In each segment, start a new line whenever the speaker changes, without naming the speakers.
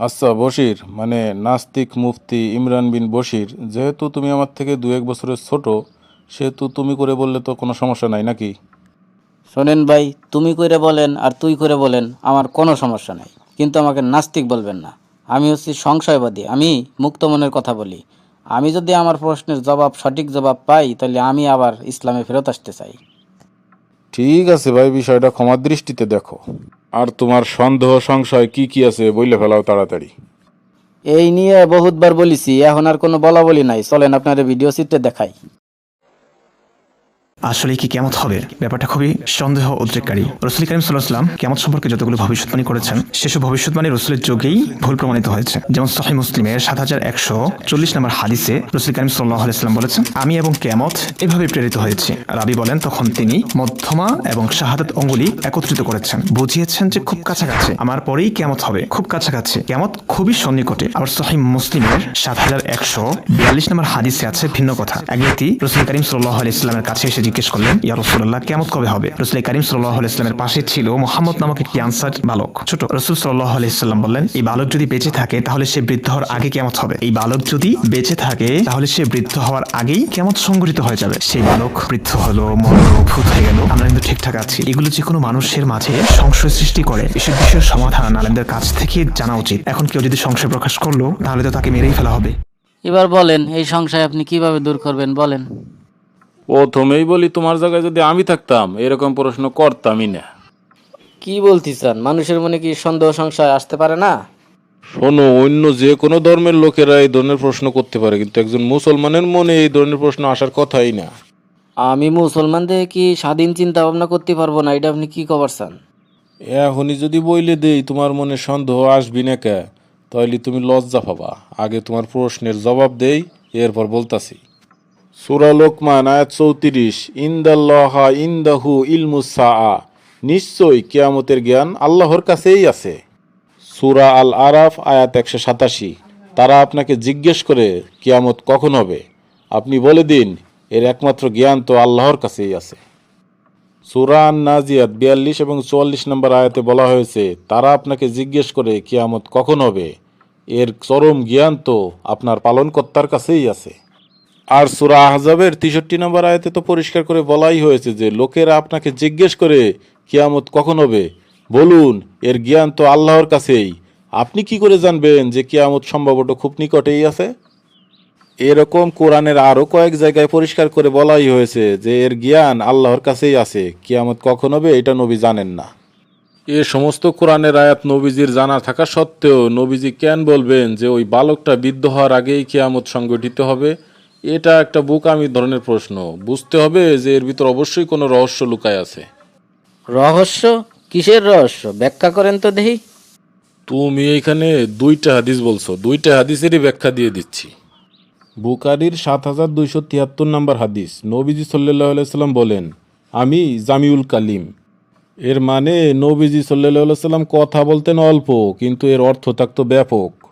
আচ্ছা বশির মানে নাস্তিক মুফতি ইমরান বিন বশির, যেহেতু তুমি আমার থেকে দু এক বছরের ছোট, সেহেতু তুমি করে বললে তো কোনো সমস্যা নাই নাকি?
শোনেন ভাই, তুমি করে বলেন আর তুই করে বলেন, আমার কোনো সমস্যা নাই। কিন্তু আমাকে নাস্তিক বলবেন না। আমি হচ্ছি সংশয়বাদী, আমি মুক্ত মনের কথা বলি। আমি যদি আমার প্রশ্নের জবাব সঠিক জবাব পাই, তাহলে আমি আবার ইসলামে ফেরত আসতে চাই।
ঠিক আছে ভাই, বিষয়টা ক্ষমার দৃষ্টিতে দেখো। আর তোমার সন্দেহ, সংশয় কি কি আছে বইলে ফেলাও তাড়াতাড়ি।
এই নিয়ে বহুতবার বলেছি, এখন আর কোনো বলা বলি নাই। চলেন আপনার ভিডিও চিত্রে দেখাই।
আসলে কি কেমত হবে? ব্যাপারটা খুবই সন্দেহ উদ্রেককারী। রসুল করিম সাল্লাহাম কেমত সম্পর্কে যতগুলো ভবিষ্যৎবাণী করেছেন, সেসব ভবিষ্যৎবাণী রসুলের যোগেই ভুল প্রমাণিত হয়েছে। যেমন সহি মুসলিমের সাত হাজার একশো চল্লিশ নম্বর হাদিসে রসুল করিম সাল্লাহ আলাইসাল্লাম বলেছেন, আমি এবং কেমত এভাবে প্রেরিত হয়েছি। রাবি বলেন, তখন তিনি মধ্যমা এবং শাহাদাত অঙ্গুলি একত্রিত করেছেন। বুঝিয়েছেন যে খুব কাছাকাছি। আমার পরেই কেমত হবে, খুব কাছাকাছি। কেমত খুবই সন্নিকটে। আবার সহি মুসলিমের সাত হাজার একশো বিয়াল্লিশ নম্বর হাদিসে আছে ভিন্ন কথা। এক ব্যক্তি রসুল করিম সাল্লাহ আলাইস্লামের কাছে এসে জিজ্ঞেস করলেন, ইয়া রসুল্লাহ কেমন কবে হবে? রসুল করিম সাল্লাহ আলাইস্লামের পাশে ছিল, মোহাম্মদ নামক একটি আনসার বালক, ছোট। রসুল সাল্লাহ আলাইস্লাম বললেন, এই বালক যদি বেঁচে থাকে, তাহলে সে বৃদ্ধ হওয়ার আগে কেমন হবে। এই বালক যদি বেঁচে থাকে, তাহলে সে বৃদ্ধ হওয়ার আগেই কেমন সংগঠিত হয়ে যাবে। সেই বালক বৃদ্ধ হলো মরল ভূত হয়ে গেল। আমরা কিন্তু ঠিকঠাক আছি। এগুলো যে কোনো মানুষের মাঝে সংশয় সৃষ্টি করে। এসব বিষয়ের সমাধান আলেমদের কাছ থেকে জানা উচিত। এখন কেউ যদি সংশয় প্রকাশ করল, তাহলে তো তাকে মেরেই ফেলা হবে।
এবার বলেন, এই সংশয় আপনি কীভাবে দূর করবেন? বলেন।
প্রথমেই বলি তোমার জায়গায় যদি আমি থাকতাম এরকম প্রশ্ন করতামই না।
কি বলতে চান মানুষের মনে কি সন্দেহ সংশয় আসতে পারে না?
শোনো অন্য যে কোনো ধর্মের লোকেরা এই ধরনের প্রশ্ন করতে পারে কিন্তু একজন মুসলমানের মনে এই ধরনের প্রশ্ন আসার কথাই না।
আমি মুসলমান দেখে কি স্বাধীন চিন্তা ভাবনা করতে পারব না? এটা আপনি কি কবার চান?
এখনই যদি বইলে দেই তোমার মনে সন্দেহ আসবি না কে? তাহলে তুমি লজ্জা পাবা। আগে তোমার প্রশ্নের জবাব দেই এরপর বলতাছি। সুরা লোকমান, আয়াত চৌত্রিশ, ইন্দাল্লাহা ইন্দাহু ইলমুসা নিশ্চয়ই কিয়ামতের জ্ঞান আল্লাহর কাছেই আছে। সুরা আল আরাফ আয়াত একশো সাতাশি। তারা আপনাকে জিজ্ঞেস করে, কিয়ামত কখন হবে? আপনি বলে দিন, এর একমাত্র জ্ঞান তো আল্লাহর কাছেই আছে। সুরান নাজিয়াত বিয়াল্লিশ এবং চুয়াল্লিশ নম্বর আয়াতে বলা হয়েছে, তারা আপনাকে জিজ্ঞেস করে, কিয়ামত কখন হবে? এর চরম জ্ঞান তো আপনার পালনকর্তার কাছেই আছে। আর সুরা আহজাবের তেষট্টি নম্বর আয়াতে তো পরিষ্কার করে বলাই হয়েছে যে লোকেরা আপনাকে জিজ্ঞেস করে, কিয়ামত কখন হবে? বলুন, এর জ্ঞান তো আল্লাহর কাছেই। আপনি কি করে জানবেন যে কিয়ামত সম্ভবত খুব নিকটেই আছে? এরকম কোরআনের আরও কয়েক জায়গায় পরিষ্কার করে বলাই হয়েছে যে এর জ্ঞান আল্লাহর কাছেই আছে। কিয়ামত কখন হবে এটা নবী জানেন না। এ সমস্ত কোরআনের আয়াত নবীজির জানা থাকা সত্ত্বেও নবীজি কেন বলবেন যে ওই বালকটা বিদ্ধ হওয়ার আগেই কিয়ামত সংগঠিত হবে? এটা একটা বোকামি ধরনের প্রশ্ন। বুঝতে হবে যে এর ভিতর অবশ্যই কোনো রহস্য লুকায় আছে।
রহস্য? কিসের রহস্য? ব্যাখ্যা করেন তো দেখি।
তুমি এইখানে দুইটা হাদিস বলছো। দুইটা হাদিসেরই ব্যাখ্যা দিয়ে দিচ্ছি। বুকারির সাত হাজার দুইশো তিয়াত্তর নম্বর হাদিস। নবীজি সাল্লাহ সাল্লাম বলেন আমি জামিউল কালিম। এর মানে নবীজি সাল্লাহ সাল্লাম কথা বলতেন অল্প কিন্তু এর অর্থ থাকতো ব্যাপক।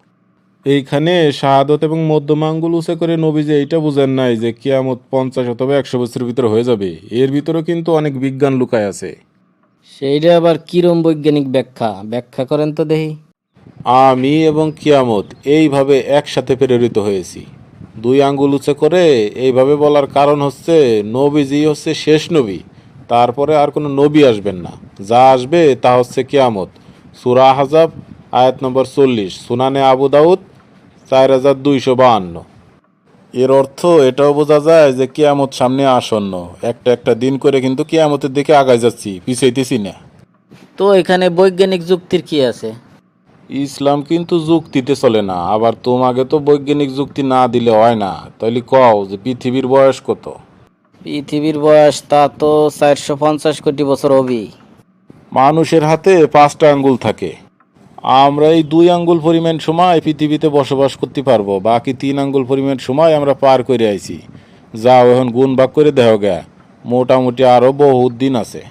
এইখানে শাহাদত এবং মধ্যমা আঙ্গুল উঁচে করে নবী যে এইটা বুঝেন নাই যে কিয়ামত পঞ্চাশ অথবা একশো বছরের ভিতরে হয়ে যাবে। এর ভিতরেও কিন্তু অনেক বিজ্ঞান লুকায় আছে।
সেইটা আবার কিরম বৈজ্ঞানিক ব্যাখ্যা? ব্যাখ্যা করেন তো দেখি।
আমি এবং কিয়ামত এইভাবে একসাথে প্রেরিত হয়েছি। দুই আঙ্গুল উঁচে করে এইভাবে বলার কারণ হচ্ছে নবীজি হচ্ছে শেষ নবী তারপরে আর কোনো নবী আসবেন না। যা আসবে তা হচ্ছে কিয়ামত। সুরা হাজাব আয়াত নম্বর চল্লিশ সুনানে আবু দাউদ চার হাজার দুইশো বাহান্ন। এর অর্থ এটাও বোঝা যায় যে কিয়ামত সামনে আসন্ন। একটা একটা দিন করে কিন্তু কিয়ামতের দিকে আগায় যাচ্ছি পিছাইতেছি না।
তো এখানে বৈজ্ঞানিক যুক্তির কি আছে?
ইসলাম কিন্তু যুক্তিতে চলে না আবার তোমাকে তো বৈজ্ঞানিক যুক্তি না দিলে হয় না। তাইলে কও যে পৃথিবীর বয়স কত?
পৃথিবীর বয়স তা তো চারশো পঞ্চাশ কোটি বছর হবি
মানুষের হাতে পাঁচটা আঙ্গুল থাকে। আমরা এই দুই আঙ্গুল পরিমাণ সময় পৃথিবীতে বসবাস করতে পারব। বাকি তিন আঙ্গুল পরিমাণ সময় আমরা পার করে আইছি। যাও এখন গুণ ভাগ করে দেহ গা। মোটামুটি আরও বহুত দিন আছে।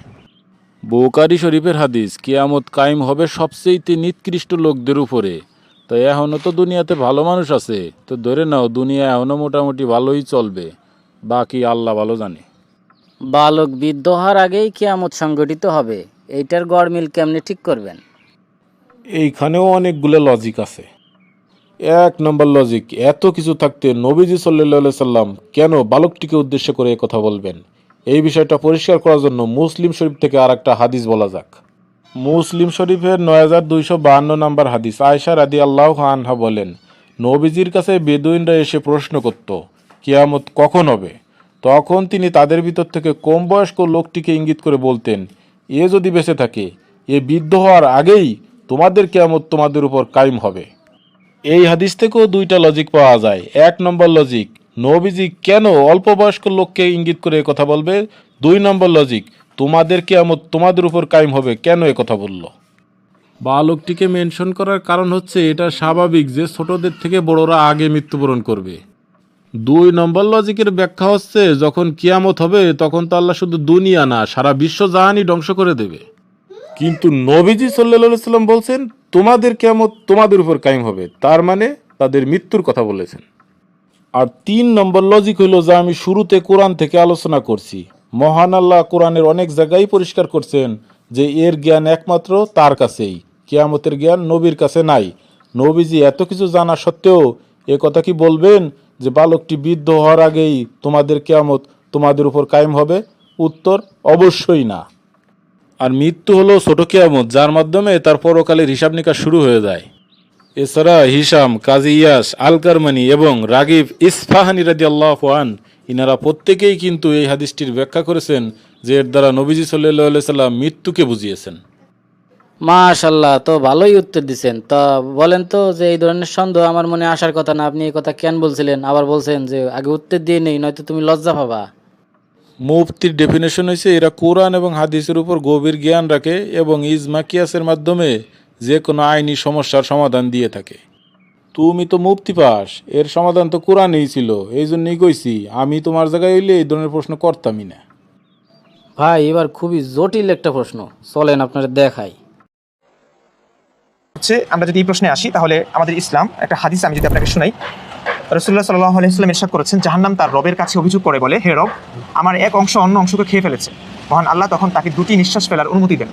বোকারি শরীফের হাদিস, কিয়ামত কায়েম হবে সবচেয়েতে নিকৃষ্ট লোকদের উপরে। তো এখনও তো দুনিয়াতে ভালো মানুষ আছে। তো ধরে নাও, দুনিয়া এখনও মোটামুটি ভালোই চলবে। বাকি আল্লাহ ভালো জানে।
বালক বৃদ্ধ হওয়ার আগেই কিয়ামত সংগঠিত হবে। এইটার গড়মিল কেমনে ঠিক করবেন?
এইখানেও অনেকগুলো লজিক আছে। এক নম্বর লজিক এত কিছু থাকতে নবীজি সাল্লাহ সাল্লাম কেন বালকটিকে উদ্দেশ্য করে কথা বলবেন? এই বিষয়টা পরিষ্কার করার জন্য মুসলিম শরীফ থেকে আর একটা হাদিস বলা যাক। মুসলিম শরীফের নয় হাজার দুইশো বাহান্ন নম্বর হাদিস আয়সা রাদি আল্লাহ আনহা বলেন, নবীজির কাছে বেদুইনরা এসে প্রশ্ন করত, কিয়ামত কখন হবে? তখন তিনি তাদের ভিতর থেকে কম বয়স্ক লোকটিকে ইঙ্গিত করে বলতেন, এ যদি বেঁচে থাকে, এ বৃদ্ধ হওয়ার আগেই তোমাদের কেয়ামত তোমাদের উপর কায়েম হবে। এই হাদিস থেকেও দুইটা লজিক পাওয়া যায়। এক নম্বর লজিক নবীজি কেন অল্প বয়স্ক লোককে ইঙ্গিত করে কথা বলবে? দুই নম্বর লজিক তোমাদের কেয়ামত তোমাদের উপর কায়েম হবে, কেন এ কথা বলল? বালকটিকে মেনশন করার কারণ হচ্ছে এটা স্বাভাবিক যে ছোটদের থেকে বড়রা আগে মৃত্যুবরণ করবে। দুই নম্বর লজিকের ব্যাখ্যা হচ্ছে, যখন কিয়ামত হবে, তখন তো আল্লাহ শুধু দুনিয়া না, সারা বিশ্ব জাহানই ধ্বংস করে দেবে। কিন্তু নবীজি সাল্লা সাল্লাম বলছেন, তোমাদের কেমন তোমাদের উপর কায়েম হবে। তার মানে তাদের মৃত্যুর কথা বলেছেন। আর তিন নম্বর লজিক হইল যা আমি শুরুতে কোরআন থেকে আলোচনা করছি। মহান আল্লাহ কোরআনের অনেক জায়গায় পরিষ্কার করছেন যে এর জ্ঞান একমাত্র তার কাছেই। কেয়ামতের জ্ঞান নবীর কাছে নাই। নবীজি এত কিছু জানা সত্ত্বেও এ কথা কি বলবেন যে বালকটি বৃদ্ধ হওয়ার আগেই তোমাদের কেয়ামত তোমাদের উপর কায়েম হবে? উত্তর অবশ্যই না। আর মৃত্যু হলো ছোট কেয়ামত, যার মাধ্যমে তার পরকালের হিসাব নিকাশ শুরু হয়ে যায়। এছাড়া হিসাম কাজী ইয়াস, আলকারমানি এবং রাগিব ইসফাহানি রাজি আল্লাহ আন, ইনারা প্রত্যেকেই কিন্তু এই হাদিসটির ব্যাখ্যা করেছেন যে এর দ্বারা নবীজি সাল্লাহ সাল্লাম মৃত্যুকে বুঝিয়েছেন।
মাশাল্লাহ তো ভালোই উত্তর দিছেন। তা বলেন তো যে এই ধরনের সন্দেহ আমার মনে আসার কথা না, আপনি এই কথা কেন বলছিলেন? আবার বলছেন যে আগে উত্তর দিয়ে নেই, নয়তো তুমি লজ্জা পাবা।
মুফতির ডেফিনেশন হয়েছে এরা কোরআন এবং হাদিসের উপর গভীর জ্ঞান রাখে এবং ইজমা কিয়াসের মাধ্যমে যে কোনো আইনি সমস্যার সমাধান দিয়ে থাকে। তুমি তো মুফতি পাস এর সমাধান তো কোরআনেই ছিল এই জন্যই কইছি আমি তোমার জায়গায় হইলে এই ধরনের প্রশ্ন করতামই না।
ভাই এবার খুবই জটিল একটা প্রশ্ন চলেন আপনারা দেখাই।
হচ্ছে আমরা যদি এই প্রশ্নে আসি তাহলে আমাদের ইসলাম একটা হাদিস আমি যদি আপনাকে শোনাই রসুল্লাহ সাল্লাহ আলাইসলাম ইরশাদ করেছেন জাহান্নাম তার রবের কাছে অভিযোগ করে বলে হে রব আমার এক অংশ অন্য অংশকে খেয়ে ফেলেছে। মহান আল্লাহ তখন তাকে দুটি নিঃশ্বাস ফেলার অনুমতি দেন।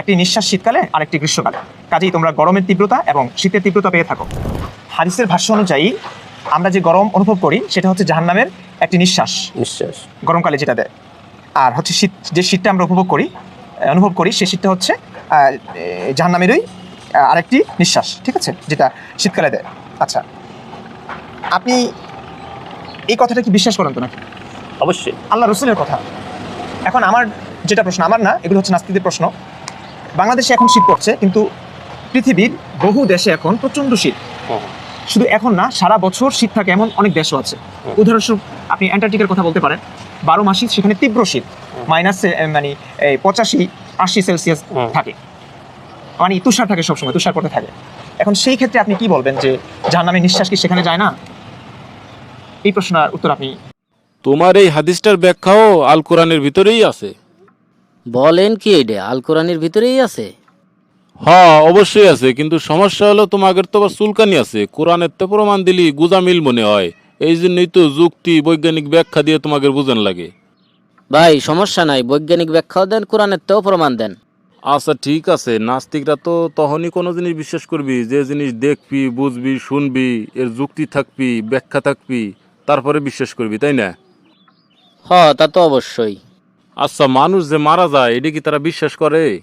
একটি নিঃশ্বাস শীতকালে আর একটি গ্রীষ্মকালে। কাজেই তোমরা গরমের তীব্রতা এবং শীতের তীব্রতা পেয়ে থাকো। হাদিসের ভাষ্য অনুযায়ী আমরা যে গরম অনুভব করি সেটা হচ্ছে জাহান্নামের একটি নিঃশ্বাস।
নিঃশ্বাস।
গরমকালে যেটা দেয়। আর হচ্ছে শীত যে শীতটা আমরা উপভোগ করি অনুভব করি সেই শীতটা হচ্ছে জাহান্নামেরই আরেকটি নিঃশ্বাস ঠিক আছে? যেটা শীতকালে দেয়। আচ্ছা আপনি এই কথাটা কি বিশ্বাস করেন তো নাকি?
অবশ্যই।
আল্লাহ রসুলের কথা। এখন আমার যেটা প্রশ্ন আমার না এগুলো হচ্ছে নাস্তিকদের প্রশ্ন। বাংলাদেশে এখন শীত পড়ছে কিন্তু পৃথিবীর বহু দেশে এখন প্রচণ্ড শীত। শুধু এখন না সারা বছর শীত থাকে এমন অনেক দেশও আছে। উদাহরণস্বরূপ আপনি অ্যান্টার্কটিকার কথা বলতে পারেন বারো মাসই সেখানে তীব্র শীত মাইনাস মানে এই পঁচাশি আশি সেলসিয়াস থাকে। মানে তুষার থাকে সবসময় তুষার করতে থাকে। এখন সেই ক্ষেত্রে আপনি কি বলবেন যে জাহান্নামের নিঃশ্বাস কি সেখানে যায় না? এই প্রশ্নের উত্তর আপনি
তোমার এই হাদিসটার ব্যাখ্যাও আল কোরআনের ভিতরেই আছে।
বলেন কি এটা? আল কোরআনের ভিতরেই আছে?
হ্যাঁ অবশ্যই আছে কিন্তু সমস্যা হলো তোমাদের তো আবার চুলকানি আছে। কোরআনের তো প্রমাণ দিলি গুজামিল মনে হয়। এই জন্যই তো যুক্তি বৈজ্ঞানিক ব্যাখ্যা দিয়ে তোমাদের বুঝান লাগে।
ভাই সমস্যা নাই বৈজ্ঞানিক ব্যাখ্যাও দেন কোরআনের তেও প্রমাণ দেন।
আচ্ছা ঠিক আছে। নাস্তিকরা তো তখনই কোনো জিনিস বিশ্বাস করবি যে জিনিস দেখবি বুঝবি শুনবি এর যুক্তি থাকবি ব্যাখ্যা থাকবি তারপরে বিশ্বাস করবি তাই না?
হ তা তো অবশ্যই।
আচ্ছা মানুষ যে মারা যায় এটা কি তারা বিশ্বাস করে?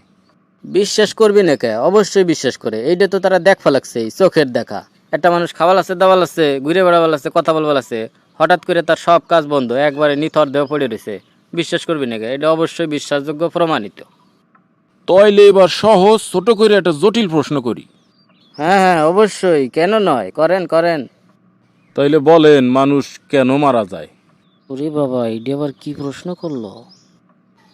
বিশ্বাস করবি না কে? অবশ্যই বিশ্বাস করে। এইটা তো তারা দেখবা লাগছে চোখের দেখা। একটা মানুষ খাওয়াল আছে দাওয়াল আছে ঘুরে বেড়াবার আছে কথা বলবার আছে হঠাৎ করে তার সব কাজ বন্ধ একবারে নিথর দেহ পড়ে রয়েছে। বিশ্বাস করবি না কে? এটা অবশ্যই বিশ্বাসযোগ্য প্রমাণিত।
তইলে এবার সহজ ছোট করে একটা জটিল প্রশ্ন করি।
হ্যাঁ হ্যাঁ অবশ্যই। কেন নয়? করেন করেন।
তাইলে বলেন মানুষ কেন মারা যায়?
ওরে বাবা এটা আবার কি প্রশ্ন করল?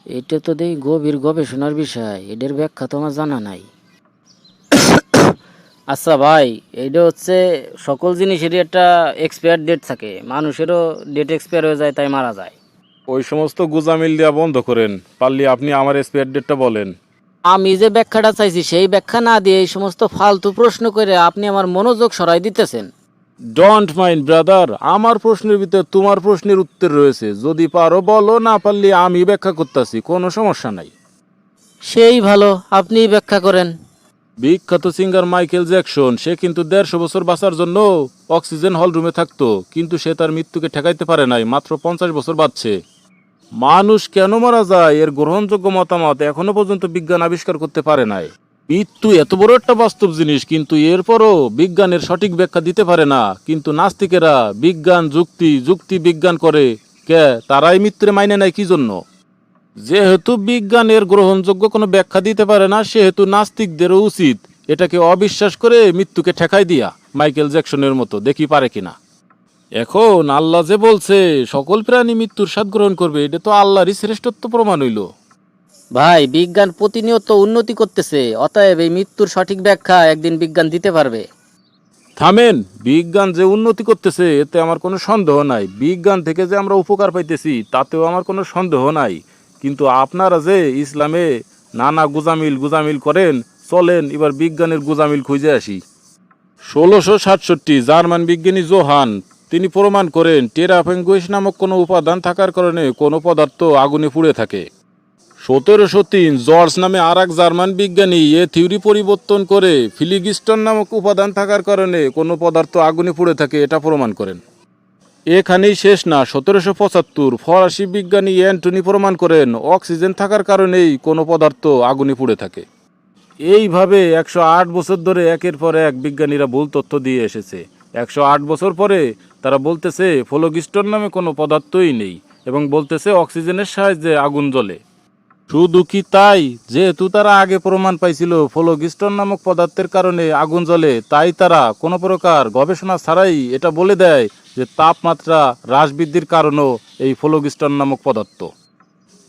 এটা তো দেই গভীর গবেষণার বিষয়। এটার ব্যাখ্যা তো আমার জানা নাই। আচ্ছা ভাই এটা হচ্ছে সকল জিনিসেরই একটা এক্সপায়ার ডেট থাকে। মানুষেরও ডেট এক্সপায়ার হয়ে যায় তাই মারা যায়।
ওই সমস্ত গুজামিল দেওয়া বন্ধ করেন। পারলে আপনি আমার এক্সপায়ার ডেটটা বলেন।
আমি যে ব্যাখ্যাটা চাইছি সেই ব্যাখ্যা না দিয়ে এই সমস্ত ফালতু প্রশ্ন করে আপনি আমার মনোযোগ সরাই দিতেছেন।
ডোন্ট মাইন্ড ব্রাদার আমার প্রশ্নের ভিতরে তোমার প্রশ্নের উত্তর রয়েছে। যদি পারো বলো না পারলে আমি ব্যাখ্যা করতেছি। কোনো সমস্যা নাই।
সেই ভালো আপনিই ব্যাখ্যা করেন।
বিখ্যাত সিঙ্গার মাইকেল জ্যাকসন সে কিন্তু দেড়শো বছর বাঁচার জন্য অক্সিজেন হল রুমে থাকতো কিন্তু সে তার মৃত্যুকে ঠেকাইতে পারে নাই। মাত্র পঞ্চাশ বছর বাঁচছে। মানুষ কেন মারা যায়? এর গ্রহণযোগ্য মতামত এখনও পর্যন্ত বিজ্ঞান আবিষ্কার করতে পারে নাই। মৃত্যু এত বড় একটা বাস্তব জিনিস, কিন্তু এরপরও বিজ্ঞানের সঠিক ব্যাখ্যা দিতে পারে না। কিন্তু নাস্তিকেরা বিজ্ঞান, যুক্তি যুক্তি বিজ্ঞান করে। কে? তারাই মৃত্যুরে মাইনে নেয় কি জন্য? যেহেতু বিজ্ঞানের গ্রহণযোগ্য কোনো ব্যাখ্যা দিতে পারে না, সেহেতু নাস্তিকদেরও উচিত এটাকে অবিশ্বাস করে মৃত্যুকে ঠেকাই দিয়া, মাইকেল জ্যাকসনের মতো। দেখি পারে কিনা। এখন আল্লাহ যে বলছে সকল প্রাণী মৃত্যুর স্বাদ গ্রহণ করবে এটা তো আল্লাহরই শ্রেষ্ঠত্ব প্রমাণ হইল।
ভাই বিজ্ঞান প্রতিনিয়ত উন্নতি করতেছে অতএব এই মৃত্যুর সঠিক ব্যাখ্যা একদিন বিজ্ঞান দিতে পারবে।
থামেন বিজ্ঞান যে উন্নতি করতেছে এতে আমার কোনো সন্দেহ নাই। বিজ্ঞান থেকে যে আমরা উপকার পাইতেছি তাতেও আমার কোনো সন্দেহ নাই। কিন্তু আপনারা যে ইসলামে নানা গুজামিল গুজামিল করেন চলেন এবার বিজ্ঞানের গুজামিল খুঁজে আসি। ষোলোশো সাতষট্টি জার্মান বিজ্ঞানী জোহান তিনি প্রমাণ করেন টেরাফেঙ্গুইস নামক কোনো উপাদান থাকার কারণে কোনো পদার্থ আগুনে পুড়ে থাকে। সতেরোশো তিন, জর্জ নামে আর এক জার্মান বিজ্ঞানী এ থিওরি পরিবর্তন করে ফিলিগিস্টন নামক উপাদান থাকার কারণে কোনো পদার্থ আগুনে পুড়ে থাকে এটা প্রমাণ করেন। এখানেই শেষ না, সতেরোশো পঁচাত্তর, ফরাসি বিজ্ঞানী অ্যান্টনি প্রমাণ করেন, অক্সিজেন থাকার কারণেই কোনো পদার্থ আগুনে পুড়ে থাকে। এইভাবে একশো আট বছর ধরে একের পর এক বিজ্ঞানীরা ভুল তথ্য দিয়ে এসেছে। একশো আট বছর পরে তারা বলতেছে ফ্লোগিস্টন নামে কোনো পদার্থই নেই এবং বলতেছে অক্সিজেনের সাহায্যে আগুন জ্বলে। শুধু কি তাই? যেহেতু তারা আগে প্রমাণ পাইছিল ফ্লোগিস্টন নামক পদার্থের কারণে আগুন জ্বলে, তাই তারা কোনো প্রকার গবেষণা ছাড়াই এটা বলে দেয় যে তাপমাত্রা হ্রাস বৃদ্ধির কারণও এই ফ্লোগিস্টন নামক পদার্থ।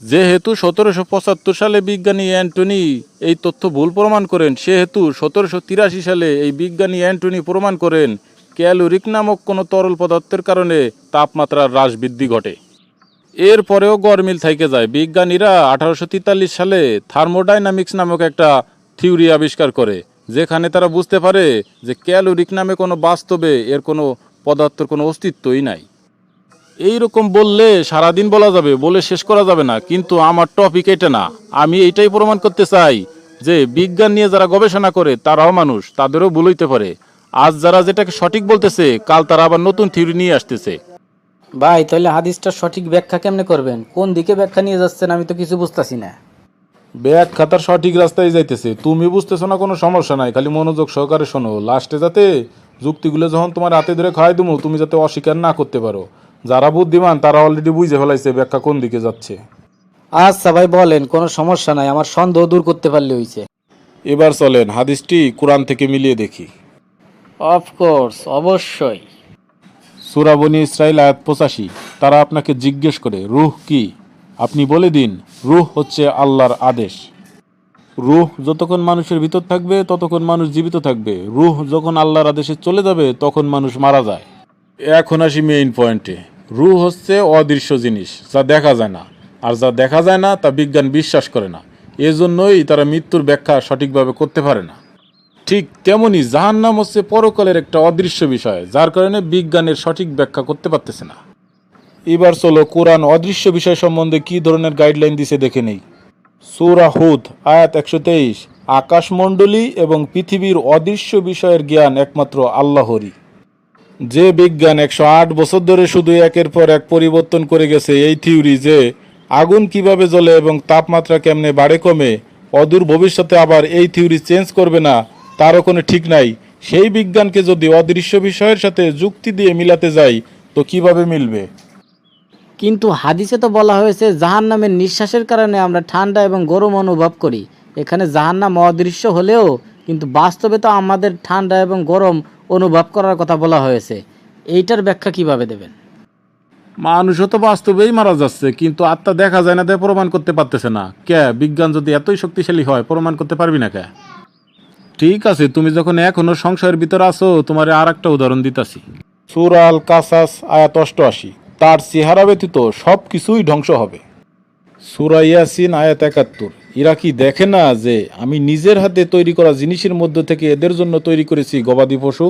যেহেতু সতেরোশো পঁচাত্তর সালে বিজ্ঞানী অ্যান্টনি এই তথ্য ভুল প্রমাণ করেন, সেহেতু সতেরোশো তিরাশি সালে এই বিজ্ঞানী অ্যান্টনি প্রমাণ করেন ক্যালোরিক নামক কোনো তরল পদার্থের কারণে তাপমাত্রার হ্রাস বৃদ্ধি ঘটে। এরপরেও গরমিল থেকে যায়। বিজ্ঞানীরা আঠারোশো তেতাল্লিশ সালে থার্মোডাইনামিক্স নামক একটা থিওরি আবিষ্কার করে, যেখানে তারা বুঝতে পারে যে ক্যালোরিক নামে কোনো বাস্তবে এর কোনো পদার্থের কোনো অস্তিত্বই নাই। এই রকম বললে সারাদিন বলা যাবে, বলে শেষ করা যাবে না, কিন্তু আমার টপিক এটা না। আমি এইটাই প্রমাণ করতে চাই যে বিজ্ঞান নিয়ে যারা গবেষণা করে, তারাও মানুষ, তাদেরও ভুল পারে। আজ যারা যেটাকে সঠিক বলতেছে কাল তারা আবার নতুন থিওরি নিয়ে আসতেছে।
ভাই তাহলে হাদিসটার সঠিক ব্যাখ্যা কেমনে করবেন? কোন দিকে ব্যাখ্যা নিয়ে যাচ্ছেন আমি তো কিছু বুঝতাছি না।
ব্যাগ খাতার সঠিক রাস্তায় যাইতেছে। তুমি বুঝতেছো না কোনো সমস্যা নাই খালি মনোযোগ সহকারে শোনো। লাস্টে যাতে যুক্তিগুলো যখন তোমার হাতে ধরে খাওয়াই দেবো তুমি যাতে অস্বীকার না করতে পারো। যারা বুদ্ধিমান তারা অলরেডি বুঝে ফেলাইছে ব্যাখ্যা কোন দিকে যাচ্ছে।
আচ্ছা ভাই বলেন কোনো সমস্যা নাই আমার সন্দেহ দূর করতে পারলে হইছে।
এবার চলেন হাদিসটি কোরআন থেকে মিলিয়ে দেখি।
অফকোর্স অবশ্যই।
সুরাবনি ইসরায়েল আয়াত পঁচাশি, তারা আপনাকে জিজ্ঞেস করে, রুহ কি? আপনি বলে দিন, রুহ হচ্ছে আল্লাহর আদেশ। রুহ যতক্ষণ মানুষের ভিতর থাকবে, ততক্ষণ মানুষ জীবিত থাকবে। রুহ যখন আল্লাহর আদেশে চলে যাবে, তখন মানুষ মারা যায়। এখন আসি মেইন পয়েন্টে রুহ হচ্ছে অদৃশ্য জিনিস, যা দেখা যায় না। আর যা দেখা যায় না, তা বিজ্ঞান বিশ্বাস করে না। এজন্যই তারা মৃত্যুর ব্যাখ্যা সঠিকভাবে করতে পারে না। ঠিক তেমনি জাহান্নাম হচ্ছে পরকালের একটা অদৃশ্য বিষয়, যার কারণে বিজ্ঞানের সঠিক ব্যাখ্যা করতে পারতেছে না। এবার চলো কোরআন অদৃশ্য বিষয় সম্বন্ধে কি ধরনের গাইডলাইন দিছে দেখে নেই। সূরা হুদ, আয়াত একশো তেইশ, আকাশমণ্ডলী এবং পৃথিবীর অদৃশ্য বিষয়ের জ্ঞান একমাত্র আল্লাহরই। যে বিজ্ঞান একশো আট বছর ধরে শুধু একের পর এক পরিবর্তন করে গেছে, এই থিওরি যে আগুন কীভাবে জ্বলে এবং তাপমাত্রা কেমনে বাড়ে কমে, অদূর ভবিষ্যতে আবার এই থিওরি চেঞ্জ করবে না তারও কোনো ঠিক নাই। সেই বিজ্ঞানকে যদি অদৃশ্য বিষয়ের সাথে যুক্তি দিয়ে মিলাতে যাই তো কীভাবে মিলবে?
কিন্তু হাদিসে তো বলা হয়েছে জাহান নামের নিঃশ্বাসের কারণে আমরা ঠান্ডা এবং গরম অনুভব করি। এখানে জাহান নাম অদৃশ্য হলেও কিন্তু বাস্তবে তো আমাদের ঠান্ডা এবং গরম অনুভব করার কথা বলা হয়েছে। এইটার ব্যাখ্যা কীভাবে দেবেন?
মানুষও তো বাস্তবেই মারা যাচ্ছে কিন্তু আত্মা দেখা যায় না তাই প্রমাণ করতে পারতেছে না। কে? বিজ্ঞান যদি এতই শক্তিশালী হয় প্রমাণ করতে পারবি না কে? ঠিক আছে, তুমি যখন এখনও সংশয়ের ভিতর আছো, তোমার আর একটা উদাহরণ দিতাছি। সুরাল কাসাস আয়াত অষ্টআশি। তার চেহারা ব্যতীত সব কিছুই ধ্বংস হবে। সুরা ইয়াসিন, আয়াত একাত্তর। এরা কি দেখে না যে আমি নিজের হাতে তৈরি করা জিনিসের মধ্য থেকে এদের জন্য তৈরি করেছি গবাদি পশু?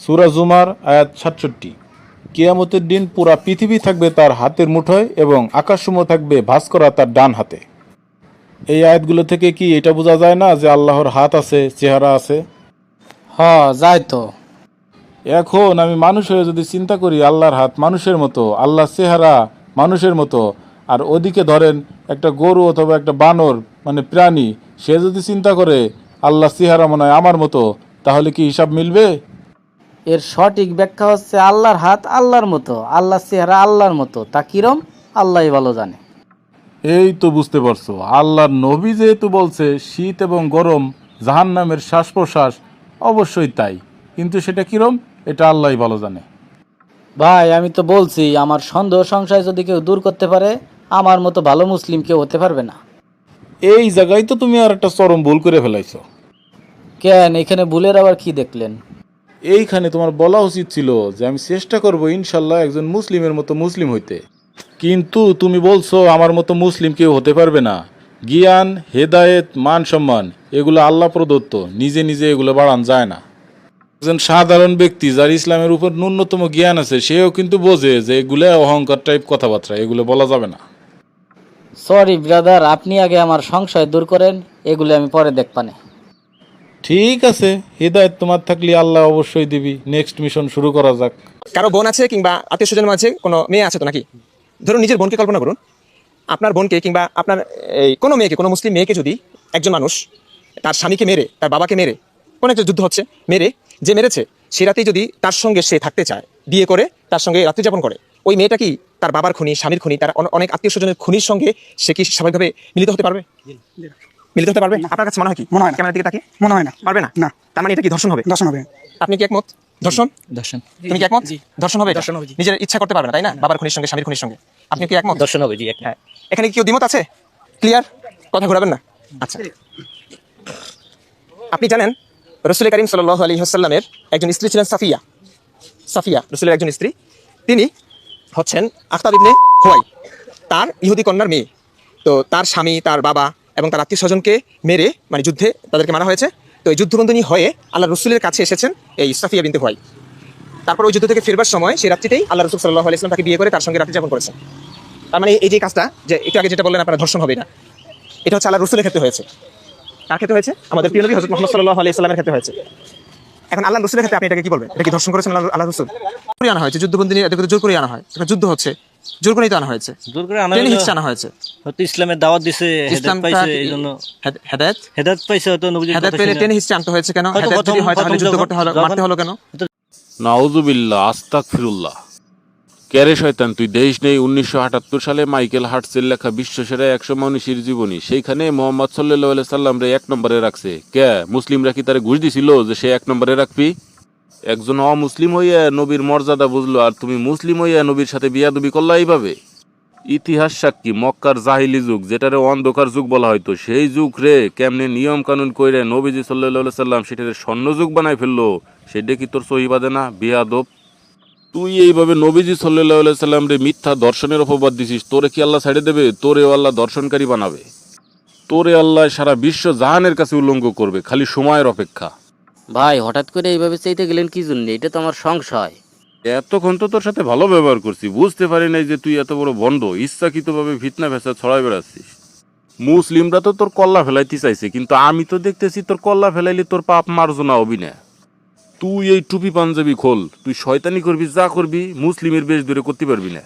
সুরা জুমার, আয়াত সাতষট্টি। কিয়ামতের দিন পুরা পৃথিবী থাকবে তার হাতের মুঠোয় এবং আকাশসমূহ থাকবে ভাস্করা তার ডান হাতে। এই আয়াতগুলো থেকে কি এটা বোঝা যায় না যে আল্লাহর হাত আছে চেহারা আছে?
হ যাই তো।
এখন আমি মানুষ হয়ে যদি চিন্তা করি আল্লাহর হাত মানুষের মতো আল্লাহর চেহারা মানুষের মতো আর ওদিকে ধরেন একটা গরু অথবা একটা বানর মানে প্রাণী সে যদি চিন্তা করে আল্লাহর চেহারা মনে হয় আমার মতো তাহলে কি হিসাব মিলবে?
এর সঠিক ব্যাখ্যা হচ্ছে আল্লাহর হাত আল্লাহর মতো আল্লাহর চেহারা আল্লাহর মতো। তা কিরম? আল্লাহই ভালো জানে।
এই তো বুঝতে পারছ আল্লাহর নবী যেহেতু বলছে শীত এবং গরম জাহান্নামের শ্বাস প্রশ্বাস অবশ্যই তাই। কিন্তু সেটা কিরম? এটা আল্লাহই ভালো জানে।
ভাই আমি তো বলছি আমার সন্দেহ সংশয় যদি কেউ দূর করতে পারে আমার মতো ভালো মুসলিম কেউ হতে পারবে না।
এই জায়গায় তো তুমি আর একটা চরম ভুল করে ফেলাইছ।
কেন? এখানে ভুলের আবার কি দেখলেন?
এইখানে তোমার বলা উচিত ছিল যে আমি চেষ্টা করব ইনশাল্লাহ একজন মুসলিমের মতো মুসলিম হইতে। কিন্তু তুমি বলছো আমার মতো মুসলিম কেউ হতে পারবে না। জ্ঞান হেদায়েত মান সম্মান এগুলো আল্লাহ প্রদত্ত নিজে নিজে এগুলো বাড়ান যায় না। একজন সাধারণ ব্যক্তি যার ইসলামের উপর ন্যূনতম জ্ঞান আছে সেও কিন্তু বোঝে যে এগুলো অহংকার টাইপ কথাবার্তা এগুলো বলা যাবে না।
সরি ব্রাদার আপনি আগে আমার সংশয় দূর করেন এগুলো আমি পরে দেখপানে
ঠিক আছে হেদায়েত তোমার থাকলে আল্লাহ অবশ্যই দিবি। নেক্সট মিশন শুরু করা যাক।
কারও বোন আছে কিংবা আত্মীয় স্বজন মাঝে কোনো মেয়ে আছে তো নাকি? ধরুন নিজের বোনকে কল্পনা করুন। আপনার বোনকে কিংবা আপনার এই কোনো মেয়েকে কোনো মুসলিম মেয়েকে যদি একজন মানুষ তার স্বামীকে মেরে তার বাবাকে মেরে কোনো একটা যুদ্ধ হচ্ছে মেরে যে মেরেছে সে রাতেই যদি তার সঙ্গে সে থাকতে চায় বিয়ে করে তার সঙ্গে রাত্রি যাপন করে ওই মেয়েটা কি তার বাবার খুনি স্বামীর খুনি তার অনেক আত্মীয় স্বজনের খুনির সঙ্গে সে কি স্বাভাবিকভাবে মিলিত হতে পারবে? মিলিত হতে পারবে? আপনার কাছে মনে হয় কি?
মনে হয় না।
ক্যামেরার দিকে তাকিয়ে?
মনে হয় না।
পারবে না?
না।
তার মানে এটা কি ধর্ষণ হবে?
ধর্ষণ হবে।
আপনি কি একমত? ধর্ষণ?
দর্শন
তুমি কি একমত? দর্শন হবে দর্শন হবে নিজের ইচ্ছা করতে পারবে না তাই না? বাবার খুনির সঙ্গে স্বামীর খুনির সঙ্গে। আপনি কি একমত?
দর্শন হবে জি
হ্যাঁ। এখানে কি দ্বিমত আছে? ক্লিয়ার? কথা ঘোরাবেন না? আচ্ছা। আপনি জানেন রসুল করিম সাল আলী হাসাল্লামের একজন স্ত্রী ছিলেন সাফিয়া। সাফিয়া রসুলের একজন স্ত্রী। তিনি হচ্ছেন আখতাব ইবনে হোয়াই তার ইহুদি কন্যার মেয়ে। তো তার স্বামী তার বাবা এবং তার আত্মীয় স্বজনকে মেরে মানে যুদ্ধে তাদেরকে মারা হয়েছে। তো এই যুদ্ধবন্ধনী হয়ে আল্লাহ রসুলের কাছে এসেছেন এই সাফিয়া বিনতে হোয়াই। তারপর ওই যুদ্ধ থেকে ফেরবার সময় সেই রাত্রিতেই আল্লাহ রসুল সাল্লাহ আলাইসলাম তাকে বিয়ে করে তার সঙ্গে রাত্রি যাপন করেছেন। তার মানে এই যে কাজটা, যে একটু আগে যেটা বললেন আপনারা, ধর্ষণ হবে না এটা হচ্ছে আল্লাহ রসুলের ক্ষেত্রে হয়েছে। কার ক্ষেত্রে হয়েছে? আমাদের প্রিয় নবী হজরত মোহাম্মদ সাল্লাহ আলাইহি সাল্লামের ক্ষেত্রে হয়েছে। এখন আল্লাহ রসুলের ক্ষেত্রে আপনি এটাকে কি বলবেন? এটা কি ধর্ষণ করেছেন আল্লাহ রসুল? করে আনা হয়েছে যুদ্ধবন্দী নিয়ে এদেরকে জোর করে আনা হয়। যুদ্ধ হচ্ছে। জোর করেই তো আনা হয়েছে।
জোর করে আনা
টেনে আনা হয়েছে।
হয়তো ইসলামের দাওয়াত দিছে হেদায়েত
ইসলামটা
পাইছে এই জন্য
হেদায়েত?
হেদায়েত পাইছে হয়তো নবীজির
হেদায়েত পেলে টেনে আনতে হয়েছে কেন? হেদায়েত যদি হয় তাহলে যুদ্ধ করতে হলো মারতে হলো কেন?
নাউজুবিল্লাহ আস্তাক ফিরুল্লাহ ক্যারে শয়তান তুই দেশ নেই। উনিশশো আটাত্তর সালে মাইকেল হার্টসের লেখা বিশ্বসেরা একশো মানুষের জীবনী। সেইখানে মোহাম্মদ সাল্লাহ সাল্লাম রে এক নম্বরে রাখছে। কে? মুসলিমরা কি তারে ঘুষ দিছিল যে সে এক নম্বরে রাখবি? একজন অমুসলিম হইয়া নবীর মর্যাদা বুঝলো, আর তুমি মুসলিম হইয়া নবীর সাথে বিয়াদবি করলা এইভাবে? ইতিহাস সাক্ষী, মক্কার জাহিলি যুগ, যেটারে অন্ধকার যুগ বলা হয়তো সেই যুগ রে কেমনে নিয়ম কানুন কইরে নবীজি সাল্লাহ সাল্লাম সেটারে স্বর্ণ যুগ বানাই ফেলল, সেটা কি তোর সহিবাদে না, বিয়াদব? তুই এইভাবে নবীজি সাল্লাহ সাল্লাম রে মিথ্যা দর্শনের অপবাদ দিছিস, তোরে কি আল্লাহ ছেড়ে দেবে? তোরে আল্লাহ দর্শনকারী বানাবে। তোরে আল্লাহ সারা বিশ্ব জাহানের কাছে উল্লঙ্ঘ করবে, খালি সময়ের অপেক্ষা।
ভাই, হঠাৎ করে এইভাবে চাইতে গেলেন কি জন্য? এটা তো আমার সংশয়।
এতক্ষণ তো তোর সাথে ভালো ব্যবহার করছি, বুঝতে পারি নাই যে তুই এত বড় বন্ধ, ইচ্ছাকৃতভাবে ফিতনা ফেসা ছড়াই বেড়াচ্ছিস। মুসলিমরা তো তোর কল্লা ফেলাইতে চাইছে, কিন্তু আমি তো দেখতেছি তোর কল্লা ফেলাইলে তোর পাপ মার্জনা হবি না। তুই এই টুপি পাঞ্জাবি খোল, তুই শয়তানি করবি, যা করবি, মুসলিমের বেশ দূরে করতে পারবি না।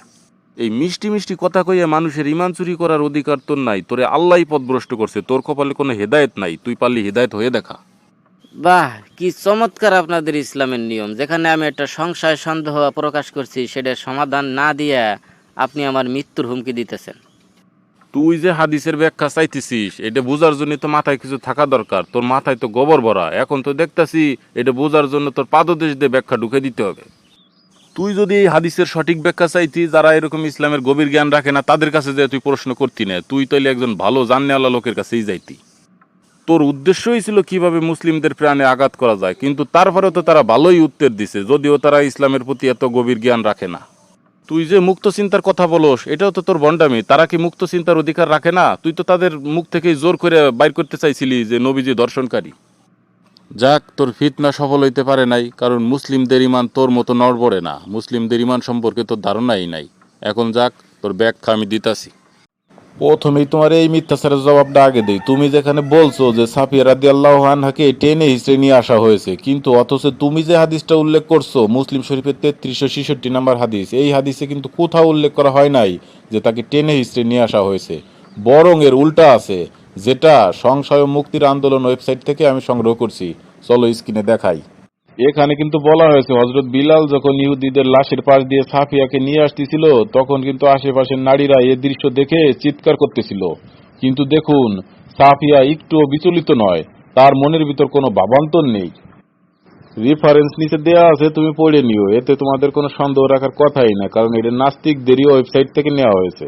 এই মিষ্টি মিষ্টি কথা কইয়া মানুষের ইমান চুরি করার অধিকার তোর নাই, তোরে আল্লাহই পথভ্রষ্ট করছে, তোর কপালে কোনো হেদায়েত নাই, তুই পারলি হেদায়েত হয়ে দেখা।
বাহ, কি চমৎকার আপনাদের ইসলামের নিয়ম। যেখানে আমি একটা সংশয়, সন্দেহ প্রকাশ করছি সেটার সমাধান না দিয়ে আপনি আমার মৃত্যুর হুমকি দিতেছেন।
তুই যে হাদিসের ব্যাখ্যা চাইতেছিস, এটা বোঝার জন্য তো মাথায় কিছু থাকা দরকার। তোর মাথায় তো গোবর ভরা। এখন তো দেখতাছি, এটা বোঝার জন্য তোর পাদদেশ দিয়ে ব্যাখ্যা ঢুকে দিতে হবে। তুই যদি এই হাদিসের সঠিক ব্যাখ্যা চাইতি, যারা এরকম ইসলামের গভীর জ্ঞান রাখে না, তাদের কাছে যে তুই প্রশ্ন করতি না, তুই তাইলে একজন ভালো জাননেওয়ালা লোকের কাছেই যাইতি। তোর উদ্দেশ্যই ছিল কীভাবে মুসলিমদের প্রাণে আঘাত করা যায়, কিন্তু তারপরেও তো তারা ভালোই উত্তর দিছে, যদিও তারা ইসলামের প্রতি এত গভীর জ্ঞান রাখে না। তুই যে মুক্ত চিন্তার কথা বলোস, এটাও তো তোর বন্ডামি, তারা কি মুক্ত চিন্তার অধিকার রাখে না? তুই তো তাদের মুখ থেকেই জোর করে বাইর করতে চাইছিলি যে নবীজি দর্শনকারী। যাক, তোর ফিতনা সফল হইতে পারে নাই, কারণ মুসলিমদের ইমান তোর মতো নড়বড়ে না, মুসলিমদের ইমান সম্পর্কে তোর ধারণাই নাই। এখন যাক, তোর ব্যাখ্যা আমি দিতাছি। প্রথমেই তোমার এই মিথ্যাচারের জবাবটা আগে দেই। তুমি যেখানে বলছো যে সাফিয়া রাদি আল্লাহ আনহাকে টেনে হিসেবে নিয়ে আসা হয়েছে, কিন্তু অথচ তুমি যে হাদিসটা উল্লেখ করছ, মুসলিম শরীফের তেত্রিশশো ছেষট্টি নাম্বার হাদিস, এই হাদিসে কিন্তু কোথাও উল্লেখ করা হয় নাই যে তাকে টেনে হিসেবে নিয়ে আসা হয়েছে। বরং এর উল্টা আছে, যেটা সংশয় মুক্তির আন্দোলন ওয়েবসাইট থেকে আমি সংগ্রহ করছি। চলো স্ক্রিনে দেখাই। এখানে কিন্তু বলা হয়েছে হজরত বিলাল যখন ইহুদিদের লাশের পাশ দিয়ে সাফিয়াকে নিয়ে আসতেছিল, তখন কিন্তু আশেপাশের নারীরা এ দৃশ্য দেখে চিৎকার করতেছিল। কিন্তু দেখুন, সাফিয়া একটুও বিচলিত নয়, তার মনের ভিতর কোনো ভাবান্তর নেই। রেফারেন্স নিচে দেওয়া আছে, তুমি পড়ে নিও, এতে তোমাদের কোনো সন্দেহ রাখার কথাই না, কারণ এটা নাস্তিকদেরই ওয়েবসাইট থেকে নেওয়া হয়েছে।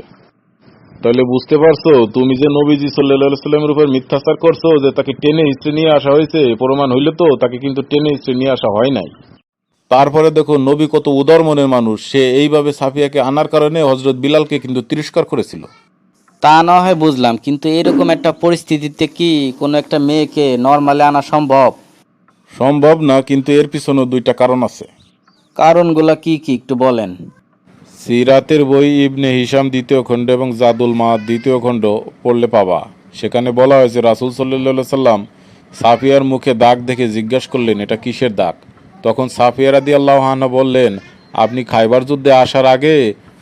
তাহলে বুঝতে পারছ তুমি যে নবীজি সাল্লাহ সাল্লামের উপর মিথ্যাচার করছ যে তাকে টেনে হিস্ট্রি নিয়ে আসা হয়েছে প্রমাণ হইলে তো তাকে কিন্তু টেনে হিস্ট্রি নিয়ে আসা হয় নাই। তারপরে দেখো নবী কত উদার মনের মানুষ সে এইভাবে সাফিয়াকে আনার কারণে হজরত বিলালকে কিন্তু তিরস্কার করেছিল।
তা না হয় বুঝলাম কিন্তু এরকম একটা পরিস্থিতিতে কি কোনো একটা মেয়েকে নর্মালে আনা সম্ভব?
সম্ভব না কিন্তু এর পিছনেও দুইটা কারণ আছে।
কারণগুলা কি কি একটু বলেন।
সিরাতের বই ইবনে হিসাম দ্বিতীয় খণ্ড এবং জাদুল মাদ দ্বিতীয় খণ্ড পড়লে পাবা। সেখানে বলা হয়েছে, রাসুল সাল্লাহ সাল্লাম সাফিয়ার মুখে দাগ দেখে জিজ্ঞাসা করলেন, এটা কিসের দাগ? তখন সাফিয়া রাদি আল্লাহ বললেন, আপনি খাইবার যুদ্ধে আসার আগে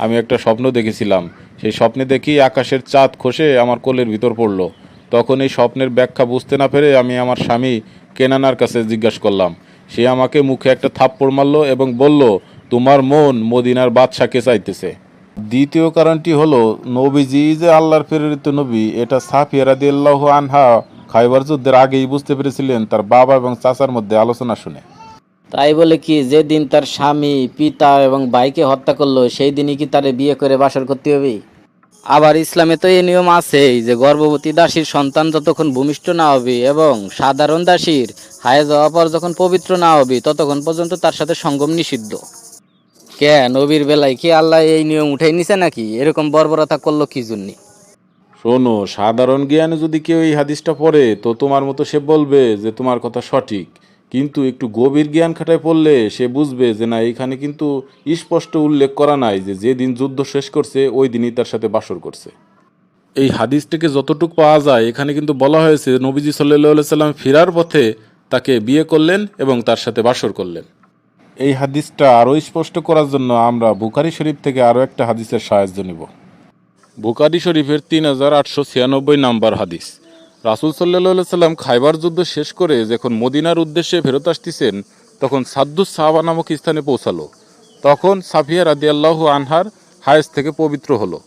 আমি একটা স্বপ্ন দেখেছিলাম। সেই স্বপ্নে দেখি আকাশের চাঁদ খসে আমার কোলের ভিতর পড়ল। তখন এই স্বপ্নের ব্যাখ্যা বুঝতে না পেরে আমি আমার স্বামী কেনানার কাছে জিজ্ঞাসা করলাম। সে আমাকে মুখে একটা থাপ্পড় মারলো এবং বলল তোমার মন মদিনার বাদশাকে চাইতেছে। দ্বিতীয় কারণটি হলো, নবীজি যে আল্লাহর প্রেরিত নবী, এটা সাফিয়া রাদিয়াল্লাহ আনহা খাইবার যুদ্ধের আগেই বুঝতে পেরেছিলেন, তার বাবা এবং চাচার মধ্যে আলোচনা শুনে।
তাই বলে কি, যেদিন তার স্বামী, পিতা এবং ভাইকে হত্যা করল সেই দিনই কি তারে বিয়ে করে বাসর করতে হবে? আবার ইসলামে তো এই নিয়ম আছেই যে গর্ভবতী দাসীর সন্তান যতক্ষণ ভূমিষ্ঠ না হবে এবং সাধারণ দাসীর হায়ে যাওয়া পর যখন পবিত্র না হবে, ততক্ষণ পর্যন্ত তার সাথে সঙ্গম নিষিদ্ধ। কে নবীর বেলায় কি আল্লাহ এই নিয়ম উঠাই নিছে নাকি? এরকম বর্বরতা করল কি জন্য?
শোনো, সাধারণ জ্ঞানে যদি কেউ এই হাদিসটা পড়ে, তো তোমার মতো সে বলবে যে তোমার কথা সঠিক। কিন্তু একটু গভীর জ্ঞান খাটায় পড়লে সে বুঝবে যে না এখানে কিন্তু স্পষ্ট উল্লেখ করা নাই যে যেদিন যুদ্ধ শেষ করছে, ওই দিনই তার সাথে বাসর করছে। এই হাদিস থেকে যতটুক পাওয়া যায়, এখানে কিন্তু বলা হয়েছে নবীজি সাল্লাহ সাল্লাম ফেরার পথে তাকে বিয়ে করলেন এবং তার সাথে বাসর করলেন। এই হাদিসটা আরও স্পষ্ট করার জন্য আমরা বুখারি শরীফ থেকে আরও একটা হাদিসের সাহায্য নিব। বুকারি শরীফের তিন হাজার আটশো ছিয়ানব্বই নাম্বার হাদিস। রাসুল সাল্লাহ সাল্লাম খাইবার যুদ্ধ শেষ করে যখন মদিনার উদ্দেশ্যে ফেরত আসতেছেন, তখন সাদ্দুস সাহাবা নামক স্থানে পৌঁছালো। তখন সাফিয়া রাদি আল্লাহ আনহার হায়েস থেকে পবিত্র হলো।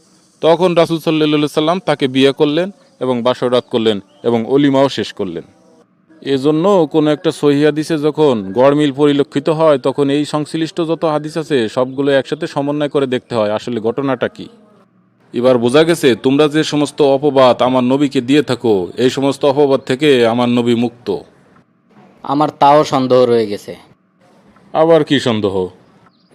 তখন রাসুল সাল্লাহ সাল্লাম তাকে বিয়ে করলেন এবং বাসরাত করলেন এবং অলিমাও শেষ করলেন। এজন্য কোনো একটা সহি হাদিসে যখন গড়মিল পরিলক্ষিত হয় তখন এই সংশ্লিষ্ট যত হাদিস আছে সবগুলো একসাথে সমন্বয় করে দেখতে হয় আসলে ঘটনাটা কি? এবার বোঝা গেছে তোমরা যে সমস্ত অপবাদ আমার নবীকে দিয়ে থাকো এই সমস্ত অপবাদ থেকে আমার নবী মুক্ত।
আমার তাও সন্দেহ রয়ে গেছে।
আবার কি সন্দেহ?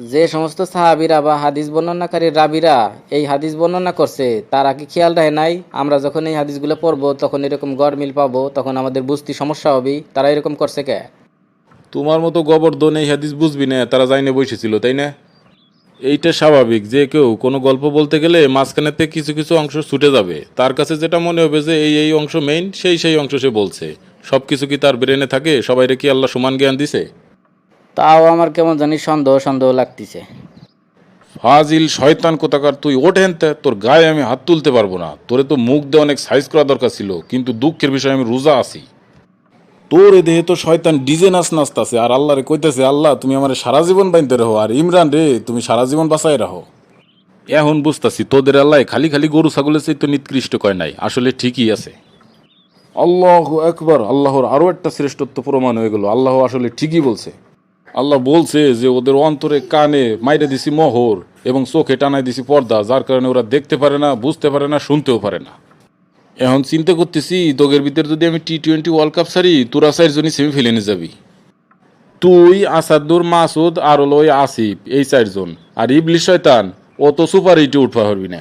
যে সমস্ত সাহাবিরা বা হাদিস বর্ণনাকারী রাবিরা এই হাদিস বর্ণনা করছে, তারা কি খেয়াল রাখে নাই? আমরা যখন এই হাদিসগুলো পড়ব, তখন এরকম গড়মিল পাবো, তখন আমাদের বুঝতে সমস্যা হবে। তারা এরকম করছে কে?
তোমার মতো গোবর্ধন এই হাদিস বুঝবি না, তারা যাইনে বসেছিল, তাই না? এইটা স্বাভাবিক যে কেউ কোনো গল্প বলতে গেলে মাঝখানেতে কিছু কিছু অংশ ছুটে যাবে। তার কাছে যেটা মনে হবে যে এই এই অংশ মেইন সেই সেই অংশ সে বলছে। সব কিছু কি তার ব্রেনে থাকে? সবাইরে কি আল্লাহ সমান জ্ঞান দিছে?
তাও আমার কেমন জানি সন্দেহ সন্দেহ লাগতেছে।
ফাজিল, শয়তান কোথাকার, তুই ওঠেন তোর গায়ে আমি হাত তুলতে পারব না। তোরে তো মুখ দিয়ে অনেক সাইজ করা দরকার ছিল, কিন্তু দুঃখের বিষয়ে আমি রোজা আছি। তোর এ দেহে তো শয়তান ডিজে নাচ নাচতাছে, আর আল্লাহ রে কইতেছে, আল্লাহ, তুমি আমার সারা জীবন বাইনতে রাখো আর ইমরান রে, তুমি সারা জীবন বাঁচাই রাখো এখন বুঝতাছি, তোদের আল্লাহ খালি খালি গরু ছাগলের চেয়ে তো নিকৃষ্ট কয় নাই, আসলে ঠিকই আছে। আল্লাহ একবার আল্লাহর আরও একটা শ্রেষ্ঠত্ব প্রমাণ হয়ে গেল, আল্লাহ আসলে ঠিকই বলছে। আল্লাহ বলছে যে ওদের অন্তরে কানে মাইরে দিছি মোহর এবং চোখে টানাই দিছি পর্দা, যার কারণে ওরা দেখতে পারে না, বুঝতে পারে না, শুনতেও পারে না। এখন চিন্তা করতেছি তোগের ভিতরে যদি আমি টি টোয়েন্টি ওয়ার্ল্ড কাপ সারি তোরা চারজনই সেমিফাইনালে যাবি। তুই, আসাদুর, মাসুদ আর হলো ওই আসিফ, এই চারজন। আর ইবলি শয়তান, ও তো সুপার হিটে উঠবা পারবি না।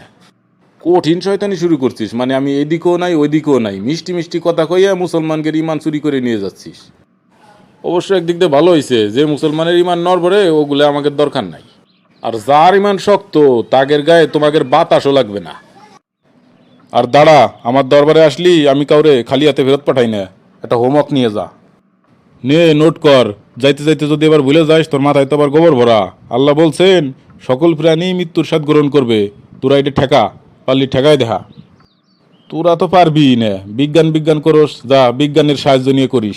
কঠিন শয়তানি শুরু করছিস মানে আমি এদিকেও নাই, ওইদিকেও নাই। মিষ্টি মিষ্টি কথা কইয়া মুসলমানকে ইমান চুরি করে নিয়ে যাচ্ছিস। অবশ্য একদিক দিয়ে ভালো হয়েছে যে মুসলমানের ইমান নড়বড়ে ওগুলো আমাদের দরকার নাই। আর যার ইমান শক্ত, তাগের গায়ে তোমাদের বাতাসও লাগবে না। আর দাঁড়া, আমার দরবারে আসলি, আমি কাউরে খালি হাতে ফেরত পাঠাই না। একটা হোমওয়ার্ক নিয়ে যা। নে, নোট কর। যাইতে যাইতে যদি এবার ভুলে যাস, তোর মাথায় তো আবার গোবর ভরা। আল্লাহ বলছেন, সকল প্রাণী মৃত্যুর স্বাদ গ্রহণ করবে। তোরা এটা ঠেকা, পারলি ঠেকায় দেখা তোরা তো পারবি না। বিজ্ঞান বিজ্ঞান করস, যা বিজ্ঞানের সাহায্য নিয়ে করিস।